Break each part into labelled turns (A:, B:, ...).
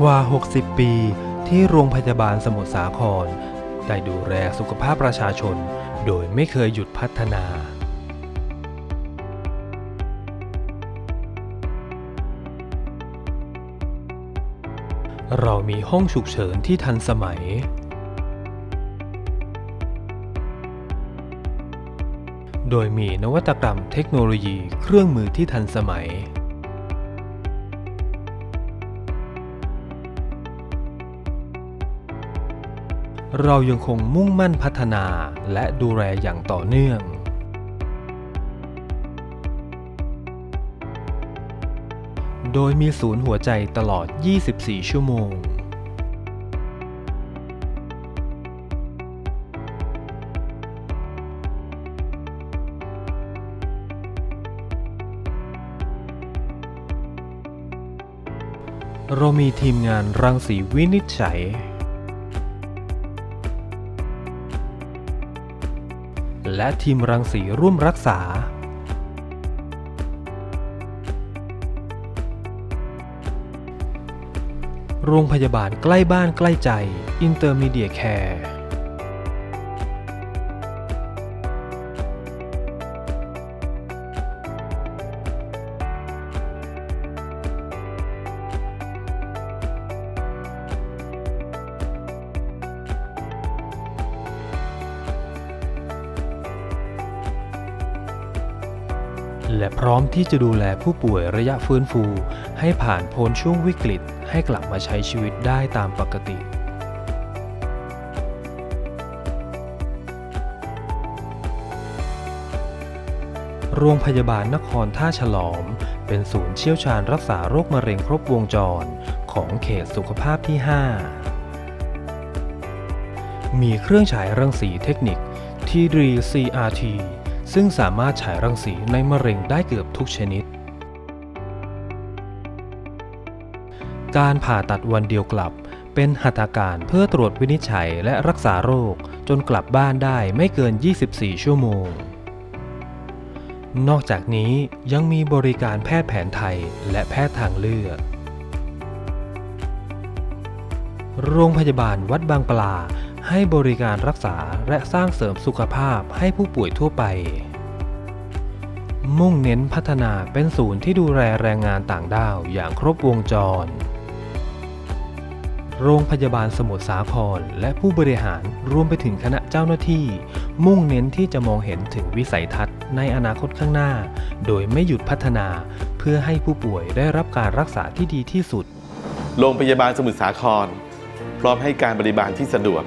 A: กว่า 60 ปีที่โรงพยาบาลสมุทรสาคร ได้ดูแลสุขภาพประชาชน โดยไม่เคยหยุดพัฒนา เรามีห้องฉุกเฉินที่ทันสมัย โดยมีนวัตกรรมเทคโนโลยีเครื่องมือที่ทันสมัย เรายังคงมุ่งมั่นพัฒนาและดูแลอย่างต่อเนื่องโดยมีศูนย์หัวใจตลอด 24 ชั่วโมง เรามีทีมงานรังสีวินิจฉัย และทีมรังสีร่วมรักษา โรงพยาบาลใกล้บ้านใกล้ใจ Intermediate Care และพร้อมที่จะดูแลผู้ป่วยระยะฟื้นฟู ให้ผ่านพ้นช่วงวิกฤต ให้กลับมาใช้ชีวิตได้ตามปกติโรงพยาบาลนครท่าฉลอม เป็นศูนย์เชี่ยวชาญรักษาโรคมะเร็งครบวงจรของเขตสุขภาพที่ 5 มีเครื่องฉายรังสีเทคนิค T3 CRT ซึ่งสามารถฉายรังสีในมะเร็งได้เกือบทุกชนิด การผ่าตัดวันเดียวกลับ เป็นหัตถการเพื่อตรวจวินิจฉัยและรักษาโรคจนกลับบ้านได้ไม่เกิน 24 ชั่วโมง นอกจากนี้ยังมีบริการแพทย์แผนไทยและแพทย์ทางเลือก โรงพยาบาลวัดบางปลา ให้บริการรักษาและสร้างเสริมสุขภาพให้ผู้ป่วยทั่วไป มุ่งเน้นพัฒนาเป็นศูนย์ที่ดูแลแรงงานต่างด้าวอย่างครบวงจร โรงพยาบาลสมุทรสาครและผู้บริหารรวมไปถึงคณะเจ้าหน้าที่ มุ่งเน้นที่จะมองเห็นถึงวิสัยทัศน์ในอนาคตข้างหน้า โดยไม่หยุดพัฒนา เพื่อให้ผู้ป่วยได้รับการรักษาที่ดีที่สุด
B: โรงพยาบาลสมุทรสาคร พร้อมให้การบริบาลที่สะดวก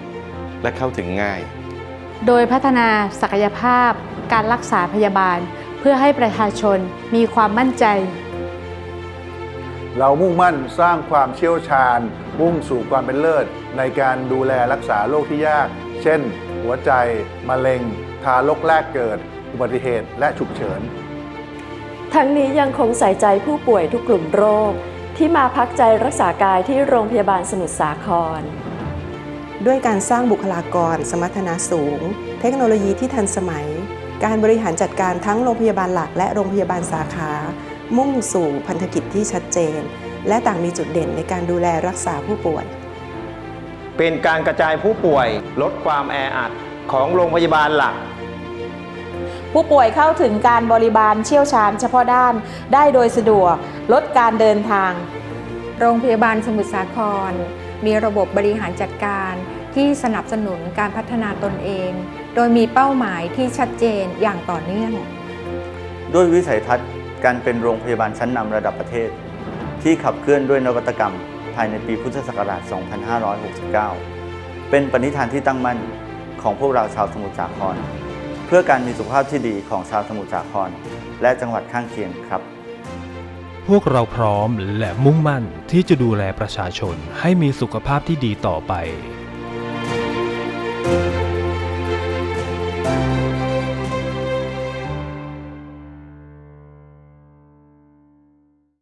B: และเข้าถึงง่าย
C: โดยพัฒนาศักยภาพ การรักษาพยาบาล เพื่อให้ประชาชนมีความมั่นใจ
D: เรามุ่งมั่นสร้างความเชี่ยวชาญ มุ่งสู่ความเป็นเลิศ ในการดูแลรักษาโรคที่ยาก เช่น หัวใจ มะเร็ง ทารกแรกเกิด อุบัติเหตุ และฉุกเฉิน
E: ทั้งนี้ยังคงใส่ใจผู้ป่วยทุกกลุ่มโรค ที่มาพักใจรักษากายที่โรงพยาบาลสมุทรสาคร
F: ด้วยการสร้างบุคลากร สมรรถนะสูง เทคโนโลยีที่ทันสมัย การบริหารจัดการทั้งโรงพยาบาลหลักและโรงพยาบาลสาขา มุ่งสู่พันธกิจที่ชัดเจน และต่างมีจุดเด่นในการดูแลรักษาผู้ป่วย
G: เป็นการกระจายผู้ป่วยลดความแออัดของโรงพยาบาลหลัก
H: ผู้ป่วยเข้าถึงการบริบาลเชี่ยวชาญเฉพาะด้านได้โดยสะดวกลดการเดินทาง
I: โรงพยาบาลสมุทรสาคร มีระบบบริหารจัดการที่สนับสนุนการพัฒนาตนเอง โดยมีเป้าหมายที่ชัดเจนอย่างต่อเนื่อง
J: ด้วยวิสัยทัศน์การเป็นโรงพยาบาลชั้นนำระดับประเทศ ที่ขับเคลื่อนด้วยนวัตกรรม ภายในปีพุทธศักราช 2569 เป็นปณิธานที่ตั้งมั่นของพวกเราชาวสมุทรสาคร เพื่อการมีสุขภาพที่ดีของชาวสมุทรสาคร และจังหวัดข้างเคียงครับ
A: พวกเราพร้อมและมุ่งมั่นที่จะดูแลประชาชนให้มีสุขภาพที่ดีต่อไป